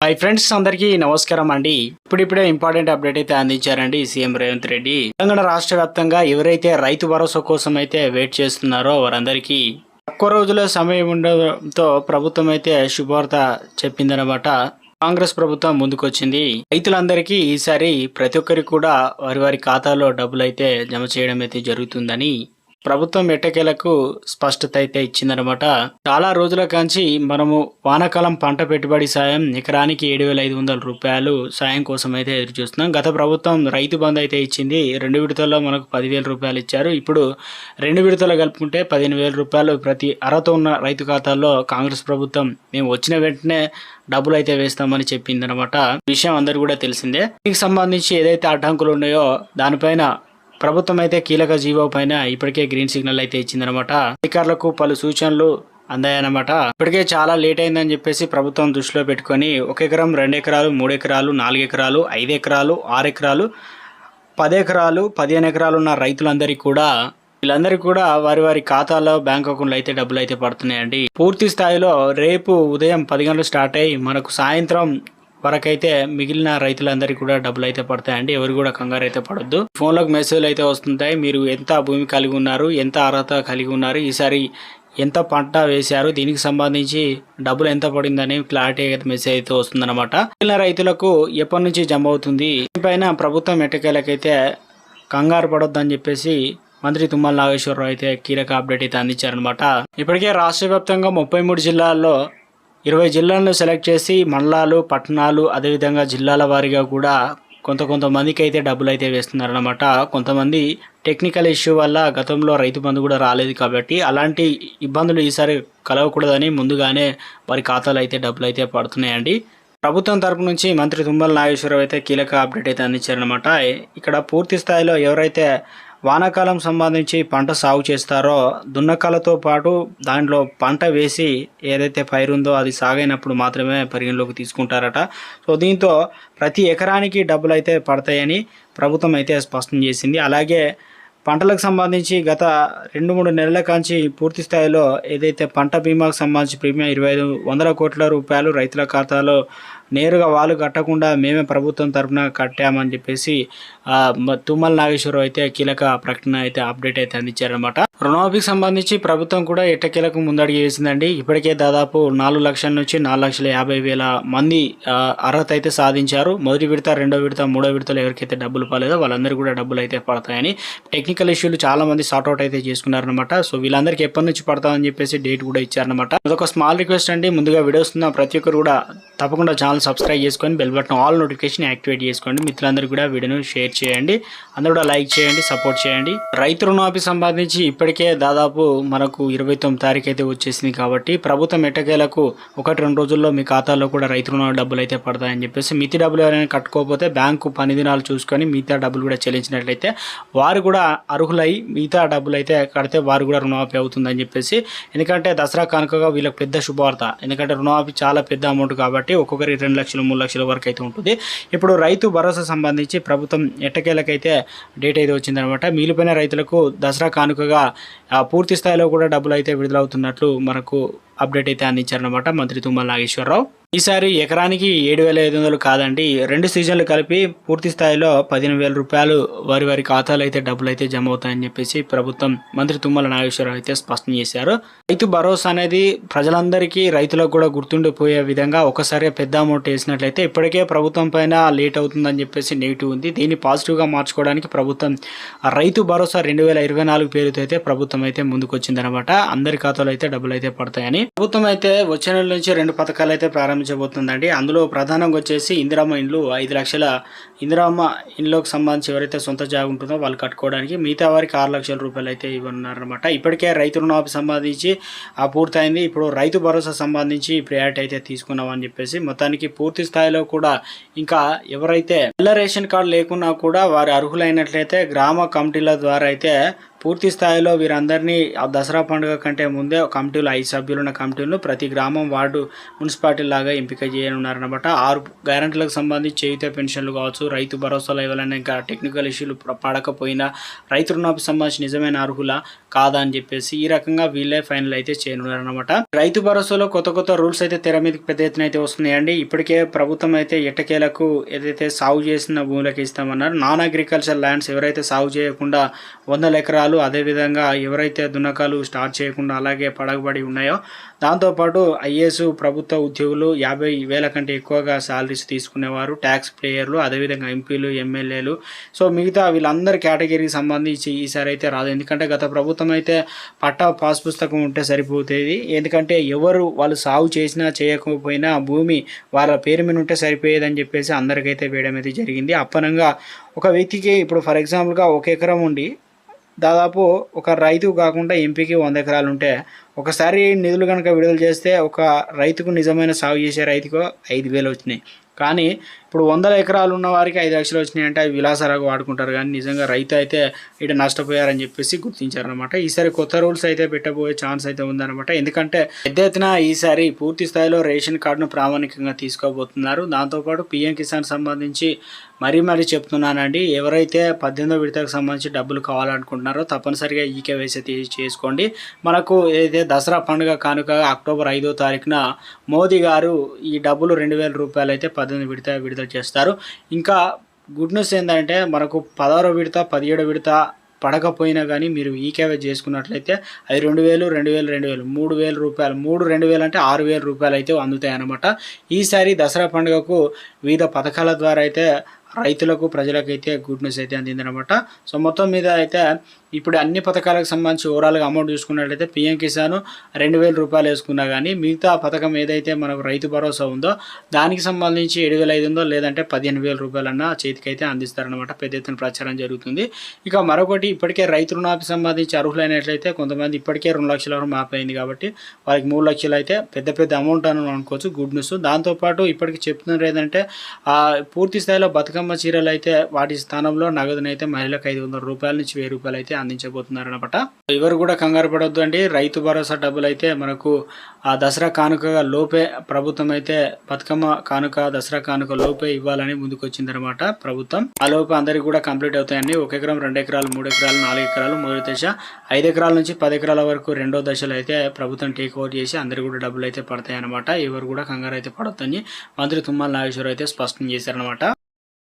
Hi friends అందరికీ నమస్కారం అండి. ఇప్పుడిప్పుడే ఇంపార్టెంట్ అప్డేట్ అయితే అందించారండి సీఎం రేవంత్ రెడ్డి. తెలంగాణ రాష్ట్ర వ్యాప్తంగా ఎవరైతే రైతు భరోసా కోసం అయితే వెయిట్ చేస్తున్నారో వారందరికీ తక్కువ రోజుల సమయం ఉండడంతో ప్రభుత్వం అయితే శుభవార్త చెప్పిందనమాట కాంగ్రెస్ ప్రభుత్వం ముందుకొచ్చింది. రైతులందరికీ ఈసారి ప్రతి ఒక్కరికి కూడా వారి వారి ఖాతాలో డబ్బులు అయితే జమ చేయడం అయితే జరుగుతుందని ప్రభుత్వం ఎట్టకేలకు స్పష్టత అయితే ఇచ్చిందనమాట. చాలా రోజుల కాంచి మనము వానాకాలం పంట పెట్టుబడి సాయం ఎకరానికి ఏడు వేల ఐదు వందల రూపాయలు సాయం కోసం అయితే ఎదురు చూస్తున్నాం గత ప్రభుత్వం రైతు బంధు అయితే ఇచ్చింది. రెండు విడతల్లో మనకు పదివేల రూపాయలు ఇచ్చారు. ఇప్పుడు రెండు విడతలు కలుపుకుంటే పదిహేను వేల రూపాయలు ప్రతి అర్హత ఉన్న రైతు ఖాతాల్లో కాంగ్రెస్ ప్రభుత్వం మేము వచ్చిన వెంటనే డబ్బులు అయితే వేస్తామని చెప్పిందనమాట. విషయం అందరు కూడా తెలిసిందే. దీనికి సంబంధించి ఏదైతే అడ్డంకులు ఉన్నాయో దానిపైన ప్రభుత్వం అయితే కీలక జీవో పైన ఇప్పటికే గ్రీన్ సిగ్నల్ అయితే ఇచ్చిందనమాట అధికారులకు పలు సూచనలు అందాయన్నమాట. ఇప్పటికే చాలా లేట్ అయిందని చెప్పేసి ప్రభుత్వం దృష్టిలో పెట్టుకొని ఒక ఎకరం రెండు ఎకరాలు మూడు ఎకరాలు నాలుగు ఎకరాలు ఐదు ఎకరాలు ఆరు ఎకరాలు పది ఎకరాలు పదిహేను ఎకరాలు ఉన్న రైతులందరికీ కూడా వీళ్ళందరికీ కూడా వారి వారి ఖాతాలో బ్యాంక్ అకౌంట్లో అయితే డబ్బులు అయితే పడుతున్నాయండి. పూర్తి స్థాయిలో రేపు ఉదయం పది గంటలు స్టార్ట్ అయ్యి మనకు సాయంత్రం వరకైతే మిగిలిన రైతులందరికీ కూడా డబ్బులు అయితే పడతాయండి. ఎవరు కూడా కంగారు అయితే పడొద్దు. ఫోన్లోకి మెసేజ్లు అయితే వస్తుంటాయి. మీరు ఎంత భూమి కలిగి ఉన్నారు ఎంత అర్హత కలిగి ఉన్నారు ఈసారి ఎంత పంట వేశారు దీనికి సంబంధించి డబ్బులు ఎంత పడిందని క్లారిటీ అయితే మెసేజ్ అయితే వస్తుందన్నమాట. మిగిలిన రైతులకు ఎప్పటి నుంచి జమ అవుతుంది? దీనిపైన ప్రభుత్వం ఎట్టకేలకైతే కంగారు పడొద్దని చెప్పేసి మంత్రి తుమ్మల నాగేశ్వరరావు అయితే కీలక అప్డేట్ అయితే అందించారనమాట ఇప్పటికే రాష్ట్ర వ్యాప్తంగా ముప్పై మూడు జిల్లాల్లో ఇరవై జిల్లాలను సెలెక్ట్ చేసి మండలాలు పట్టణాలు అదేవిధంగా జిల్లాల వారీగా కూడా కొంత కొంతమందికి అయితే డబ్బులు అయితే వేస్తున్నారనమాట కొంతమంది టెక్నికల్ ఇష్యూ వల్ల గతంలో రైతు బంధు కూడా రాలేదు కాబట్టి అలాంటి ఇబ్బందులు ఈసారి కలగకూడదని ముందుగానే వారి ఖాతాలు అయితే డబ్బులు అయితే పడుతున్నాయండి. ప్రభుత్వం తరపు నుంచి మంత్రి తుమ్మల నాగేశ్వరరావు అయితే కీలక అప్డేట్ అయితే అందించారనమాట ఇక్కడ పూర్తి స్థాయిలో ఎవరైతే వానాకాలం సంబంధించి పంట సాగు చేస్తారో దున్నకాలతో పాటు దాంట్లో పంట వేసి ఏదైతే పైరుందో అది సాగైనప్పుడు మాత్రమే పరిగణలోకి తీసుకుంటారట. సో దీంతో ప్రతి ఎకరానికి డబ్బులు అయితే పడతాయని ప్రభుత్వం అయితే స్పష్టం చేసింది. అలాగే పంటలకు సంబంధించి గత రెండు మూడు నెలల కాంచి పూర్తి స్థాయిలో ఏదైతే పంట బీమాకు సంబంధించి ప్రీమియం ఇరవై ఐదు వందల కోట్ల రూపాయలు రైతుల ఖాతాలో నేరుగా వాళ్ళు కట్టకుండా మేమే ప్రభుత్వం తరఫున కట్టామని చెప్పేసి తుమ్మల నాగేశ్వరరావు అయితే కీలక ప్రకటన అయితే అప్డేట్ అయితే అందించారనమాట రుణమాఫీకి సంబంధించి ప్రభుత్వం కూడా ఎట్టకేలకు ముందడుగు వేసిందండి. ఇప్పటికే దాదాపు నాలుగు లక్షల నుంచి నాలుగు లక్షల యాభై వేల మంది అర్హత అయితే సాధించారు. మొదటి విడత రెండో విడత మూడో విడతలో ఎవరికైతే డబ్బులు పడలేదో వాళ్ళందరూ కూడా డబ్బులు అయితే పడతాయని టెక్నికల్ ఇష్యూలు చాలా మంది సార్ట్అవుట్ అయితే చేసుకున్నారనమాట సో వీళ్ళందరికీ ఎప్పటి నుంచి పడతామని చెప్పేసి డేట్ కూడా ఇచ్చారనమాట అదొక స్మాల్ రిక్వెస్ట్ అండి. ముందుగా వీడియోస్ ఉన్న ప్రతి ఒక్కరు కూడా తప్పకుండా ఛానల్ సబ్స్క్రైబ్ చేసుకొని bell button all notification activate చేసుకోండి. మిత్రులందరూ కూడా వీడియోను షేర్ చేయండి. అందరూ కూడా లైక్ చేయండి సపోర్ట్ చేయండి. రైతు రుణమాఫీ సంబంధించి ఇప్పటికే దాదాపు మనకు ఇరవై తొమ్మిది తారీఖు అయితే వచ్చేసింది కాబట్టి ప్రభుత్వం ఎట్టకేలకు ఒకటి రెండు రోజుల్లో మీ ఖాతాలో కూడా రైతు రుణ డబ్బులు అయితే పడతాయని చెప్పేసి మితి డబ్బులు ఎవరైనా కట్టుకోకపోతే బ్యాంకు పని దినాలు చూసుకొని మిగతా డబ్బులు కూడా చెల్లించినట్లయితే వారు కూడా అర్హులై మిగతా డబ్బులు అయితే కడితే వారు కూడా రుణమాఫీ అవుతుందని చెప్పేసి ఎందుకంటే దసరా కానుకగా వీళ్ళకి పెద్ద శుభవార్త. ఎందుకంటే రుణమాఫీ చాలా పెద్ద అమౌంట్ కాబట్టి ఒక్కొక్కరి రెండు లక్షలు మూడు లక్షల వరకు అయితే ఉంటుంది. ఇప్పుడు రైతు భరోసా సంబంధించి ప్రభుత్వం ఎట్టకేలకైతే డేట్ అయితే వచ్చిందనమాట. మిగిలిపోయిన రైతులకు దసరా కానుకగా పూర్తి స్థాయిలో కూడా డబ్బులు అయితే విడుదలవుతున్నట్లు మనకు అప్డేట్ అయితే అందించారనమాట మంత్రి తుమ్మల నాగేశ్వరరావు. ఈసారి ఎకరానికి ఏడు వేల ఐదు వందలు కాదండి రెండు సీజన్లు కలిపి పూర్తి స్థాయిలో పదిహేను వేల రూపాయలు వారి వారి ఖాతాలో అయితే డబ్బులు అయితే జమ అవుతాయని చెప్పేసి ప్రభుత్వం మంత్రి తుమ్మల నాగేశ్వరరావు అయితే స్పష్టం చేశారు. రైతు భరోసా అనేది ప్రజలందరికీ రైతులకు కూడా గుర్తుండిపోయే విధంగా ఒకసారి పెద్ద అమౌంట్ వేసినట్లయితే ఇప్పటికే ప్రభుత్వం పైన లేట్ అవుతుందని చెప్పేసి నెగిటివ్ ఉంది. దీన్ని పాజిటివ్గా మార్చుకోవడానికి ప్రభుత్వం రైతు భరోసా రెండు వేల ఇరవై నాలుగు పేరుతో అయితే ప్రభుత్వం అయితే ముందుకు వచ్చిందనమాట అందరి ఖాతాలో అయితే డబ్బులు అయితే పడతాయని ప్రభుత్వం అయితే వచ్చే నెల నుంచి రెండు పథకాలు అయితే ప్రారంభించబోతుందండి. అందులో ప్రధానంగా వచ్చేసి ఇందిరామ్మ ఇండ్లు ఐదు లక్షల ఇందిరామ్మ ఇండ్లకు సంబంధించి ఎవరైతే సొంత జాగా ఉంటుందో వాళ్ళు కట్టుకోవడానికి మిగతా వారికి ఆరు లక్షల రూపాయలు అయితే ఇవ్వనున్నారనమాట ఇప్పటికే రైతు రుణమాఫీ సంబంధించి ఆ పూర్తయింది. ఇప్పుడు రైతు భరోసా సంబంధించి ప్రయారిటీ అయితే తీసుకున్నామని చెప్పేసి మొత్తానికి పూర్తి స్థాయిలో కూడా ఇంకా ఎవరైతే తెల్ల రేషన్ కార్డు లేకున్నా కూడా వారు అర్హులైనట్లయితే గ్రామ కమిటీల ద్వారా అయితే పూర్తి స్థాయిలో వీరందరినీ ఆ దసరా పండుగ కంటే ముందే కమిటీలు ఐదు సభ్యులు ఉన్న కమిటీలను ప్రతి గ్రామం వార్డు మున్సిపాలిటీ లాగా ఎంపిక చేయనున్నారనమాట ఆరు గ్యారంటీలకు సంబంధించి చేయుత పెన్షన్లు కావచ్చు రైతు భరోసాలు ఇవ్వాలనే ఇంకా టెక్నికల్ ఇష్యూలు పడకపోయినా రైతు రుణాలకు సంబంధించి నిజమైన అర్హుల కాదా అని చెప్పేసి ఈ రకంగా వీళ్ళే ఫైనల్ అయితే చేయనున్నారనమాట రైతు భరోసాలో కొత్త కొత్త రూల్స్ అయితే తెర మీదకి పెద్ద ఎత్తున అయితే వస్తున్నాయండి. ఇప్పటికే ప్రభుత్వం అయితే ఎట్టకేలకు ఏదైతే సాగు చేసిన భూములకు ఇస్తామన్నారు నాన్ అగ్రికల్చర్ ల్యాండ్స్ ఎవరైతే సాగు చేయకుండా వందల ఎకరాలు అదేవిధంగా ఎవరైతే దున్నకాలు స్టార్ట్ చేయకుండా అలాగే పడగబడి ఉన్నాయో దాంతోపాటు ఐఏఎస్ ప్రభుత్వ ఉద్యోగులు యాభై వేల కంటే ఎక్కువగా శాలరీస్ తీసుకునేవారు ట్యాక్స్ ప్లేయర్లు అదేవిధంగా ఎంపీలు ఎమ్మెల్యేలు. సో మిగతా వీళ్ళందరి కేటగిరీకి సంబంధించి ఈసారి అయితే రాదు ఎందుకంటే గత ప్రభుత్వం అయితే పట్టా పాస్ పుస్తకం ఉంటే సరిపోతుంది ఎందుకంటే ఎవరు వాళ్ళు సాగు చేసినా చేయకపోయినా భూమి వాళ్ళ పేరు మీద ఉంటే సరిపోయేదని చెప్పేసి అందరికైతే వేయడం అయితే జరిగింది. అప్పనంగా ఒక వ్యక్తికి ఇప్పుడు ఫర్ ఎగ్జాంపుల్గా ఒక ఎకరం ఉండి దాదాపు ఒక రైతు కాకుండా ఎంపీకి వంద ఎకరాలు ఉంటే ఒకసారి నిధులు కనుక విడుదల చేస్తే ఒక రైతుకు నిజమైన సాగు చేసే రైతుకు ఐదు వేలు వచ్చినాయి. కానీ ఇప్పుడు వందల ఎకరాలు ఉన్న వారికి ఐదు లక్షలు వచ్చినాయి అంటే అవి విలాసాలకు వాడుకుంటారు కానీ నిజంగా రైతు అయితే ఇటు నష్టపోయారని చెప్పేసి గుర్తించారనమాట ఈసారి కొత్త రూల్స్ అయితే పెట్టబోయే ఛాన్స్ అయితే ఉందన్నమాట. ఎందుకంటే పెద్ద ఎత్తున ఈసారి పూర్తి స్థాయిలో రేషన్ కార్డును ప్రామాణికంగా తీసుకోబోతున్నారు. దాంతోపాటు పిఎం కిసాన్ సంబంధించి మరీ మరీ చెప్తున్నానండి. ఎవరైతే పద్దెనిమిదో విడతకు సంబంధించి డబ్బులు కావాలనుకుంటున్నారో తప్పనిసరిగా ఈకేవైసీ చేసుకోండి. మనకు ఏదైతే దసరా పండుగ కానుక అక్టోబర్ ఐదో తారీఖున మోదీ గారు ఈ డబ్బులు రెండు వేల రూపాయలు అయితే పద్దెనిమిది విడత విడుదల చేస్తారు. ఇంకా గుడ్ న్యూస్ ఏంటంటే మనకు పదహారో విడత పదిహేడో విడత పడకపోయినా కానీ మీరు ఈకేవై చేసుకున్నట్లయితే అది రెండు వేలు రెండు వేలు రెండు వేలు మూడు వేల రూపాయలు మూడు రెండు వేలు అంటే ఆరు వేల రూపాయలు అయితే అందుతాయి అన్నమాట. ఈసారి దసరా పండుగకు వివిధ పథకాల ద్వారా అయితే రైతులకు ప్రజలకైతే గుడ్ న్యూస్ అయితే అందిందనమాట సో మొత్తం మీద అయితే ఇప్పుడు అన్ని పథకాలకు సంబంధించి ఓవరాల్గా అమౌంట్ చూసుకున్నట్లయితే పిఎం కిసాన్ రెండు వేల రూపాయలు వేసుకున్నా కానీ మిగతా పథకం ఏదైతే మనకు రైతు భరోసా ఉందో దానికి సంబంధించి ఏడు వేల ఐదు ఉందో లేదంటే పదిహేను వేల రూపాయలన్న చేతికైతే అందిస్తారనమాట పెద్ద ఎత్తున ప్రచారం జరుగుతుంది. ఇక మరొకటి ఇప్పటికే రైతు రుణానికి సంబంధించి అర్హులైనట్లయితే కొంతమంది ఇప్పటికే రెండు లక్షల వరకు మాపైంది కాబట్టి వారికి మూడు లక్షలు అయితే పెద్ద పెద్ద అమౌంట్ అని అనుకోవచ్చు. Good news. దాంతోపాటు ఇప్పటికి చెప్తున్నారు ఏంటంటే పూర్తి స్థాయిలో బతుకమ్మ చీరలు అయితే వాటి స్థానంలో నగదునైతే మహిళలకు ఐదు వందల రూపాయల నుంచి వెయ్యి రూపాయలు అయితే అందించబోతున్నారు అనమాట ఎవరు కూడా కంగారు పడవద్దు అండి. రైతు భరోసా డబ్బులు అయితే మనకు ఆ దసరా కానుకగా లోపే ప్రభుత్వం అయితే బతుకమ్మ కానుక దసరా కానుక లోపే ఇవ్వాలని ముందుకొచ్చిందనమాట ప్రభుత్వం. ఆ లోపు అందరికి కూడా కంప్లీట్ అవుతాయండి. ఒక ఎకరం రెండు ఎకరాలు మూడు ఎకరాలు నాలుగు ఎకరాలు మొదటి దశ ఐదు ఎకరాల నుంచి పది ఎకరాల వరకు రెండో దశలో అయితే ప్రభుత్వం టేక్ ఓవర్ చేసి అందరికీ కూడా డబ్బులు అయితే పడతాయి అనమాట ఎవరు కూడా కంగారు అయితే పడొద్దని మంత్రి తుమ్మల నాగేశ్వరరావు అయితే స్పష్టం చేశారనమాట